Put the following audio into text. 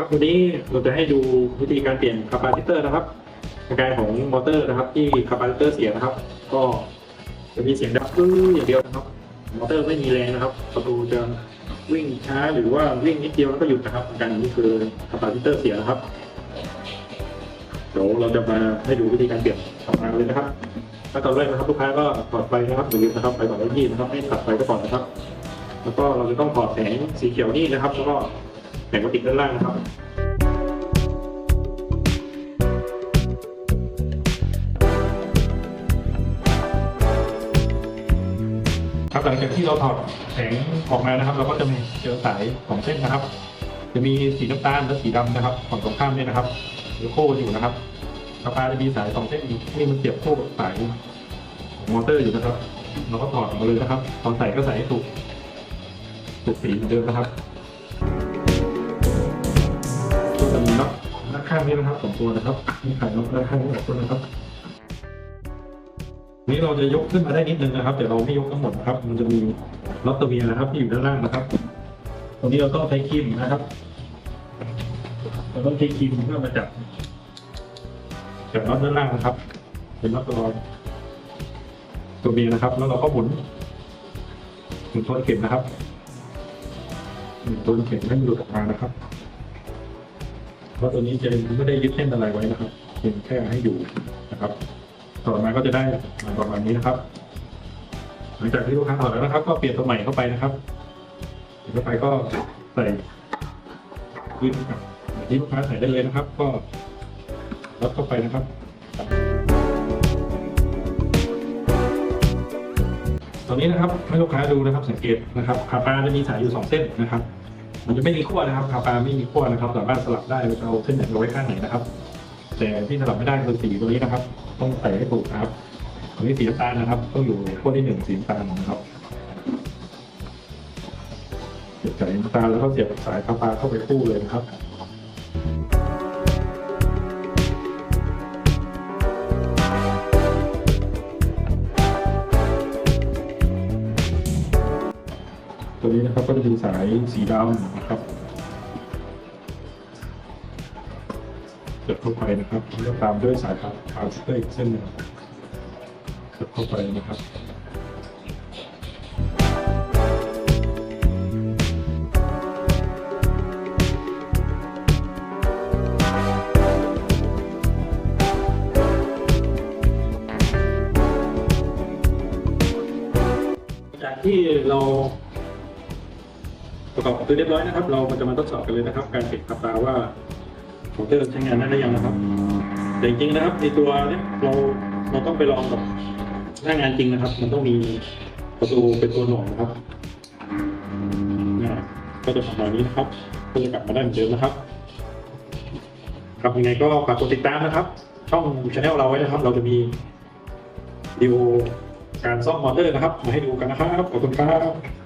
ครับวันนี้เราจะให้ดูวิธีการเปลี่ยนคาปาซิเตอร์นะครับอาการของมอเตอร์นะครับ ที่คาปาซิเตอร์เสียนะครับ ก็จะมีเสียงดังอื้ออย่างเดียวนะครับ มอเตอร์ไม่มีแรงนะครับ ประตูจะวิ่งช้าหรือว่าวิ่งนิดเดียวแล้วก็หยุดนะครับอาการนี้คือคาปาซิเตอร์เสียนะครับเดี๋ยวเราจะมาให้ดูวิธีการเปลี่ยนคาปานเลยนะครับขั้นตอนแรกนะครับลูกค้าก็ถอดไฟนะครับอย่าลืมนะครับไฟก่อนไว้ที่นะครับให้ตัดไฟไปก่อนนะครับ แล้วก็เราจะต้องถอดแผงสีเขียวนี่นะครับ แล้วก็ แผงพลาสติกด้านล่างนะครับครับหลังจากที่เราถอดแผงออกมานะครับ เราก็จะมีเจอสายสองเส้นนะครับ จะมีสีน้ำตาลและสีดำนะครับฝั่งตรงข้ามเนี่ยนะครับหรือโค้อยู่นะครับกระปาจะมีสายสองเส้นอีกที่มันเสียบคู่กับสายของมอเตอร์อยู่นะครับ เราก็ถอดออกมาเลยนะครับตอนใส่ก็ใส่ให้ถูกถูกสีเหมือนเดิมนะครับ จะมีน็อตด้านข้างนี้นะครับสองตัวนะครับมีขายน็อตด้านข้างนี้สองตัวนะครับ นี้เราจะยกขึ้นมาได้นิดนึงนะครับแต่เราไม่ยกทั้งหมดนะครับ มันจะมีล็อตเตอร์เมียนะครับ ที่อยู่ด้านล่างนะครับ ตรงนี้เราต้องใช้ครีมนะครับเราต้องใช้ครีมเพื่อมาจับจับน็อตด้านล่างนะครับ เป็นน็อตตัวตัวเมียนะครับ แล้วเราก็หมุนหมุนตัวเข็มนะครับหมุนตัวเข็มให้มันหลุดออกมานะครับ เพราะตัวนี้จะไม่ได้ยึดเส้นอะไรไว้นะครับเพียงแค่ให้อยู่นะครับ ต่อมาก็จะได้ประมาณนี้นะครับ หลังจากที่ลูกค้าถอดแล้วนะครับ ก็เปลี่ยนตัวใหม่เข้าไปนะครับเปลี่ยนเข้าไปก็ใส่ขึ้นกับที่ลูกค้าใส่ได้เลยนะครับ ก็รับเข้าไปนะครับตอนนี้นะครับให้ลูกค้าดูนะครับสังเกตนะครับคาปาจะมีสายอยู่สองเส้นนะครับ มันจะไม่มีขั้วนะครับคาปาไม่มีขั้วนะครับ สามารถสลับได้เราเส้นไหนเอาไว้ข้างไหนนะครับ แต่ที่สลับไม่ได้คือสีตัวนี้นะครับ ต้องใส่ให้ถูกครับตัวนี้สีน้ำตาลนะครับ ต้องอยู่ขั้วที่หนึ่งสีน้ำตาลนะครับเสียบสายน้ำตาลแล้วก็เสียบสายคาปาเข้าไปคู่เลยนะครับ ตัวนี้นะครับก็จะเป็นสายสีดำนะครับเสียบเข้าไปนะครับแล้วตามด้วยสายพาพาสเตอร์อีกเส้นหนึ่งเสียบเข้าไปนะครับจากที่เรา ประกอบตัวเรียบร้อยนะครับ เราจะมาทดสอบกันเลยนะครับ การเก็บคาปาว่าของเตอร์ใช้งานได้หรือยังนะครับแต่จริงๆนะครับในตัวเนี้ยเราเราต้องไปลองกับหน้างานจริงนะครับ มันต้องมีประตูเป็นตัวหน่วงนะครับอ่ก็จะประมาณนี้นะครับก็จะกลับมาได้เหมือนเดิมนะครับ ครับยังไงก็ฝากกดติดตามนะครับ ช่องช anel เราไว้นะครับ เราจะมีวิดีโอการซ่อมมอเตอร์นะครับ มาให้ดูกันนะครับ ขอบคุณครับ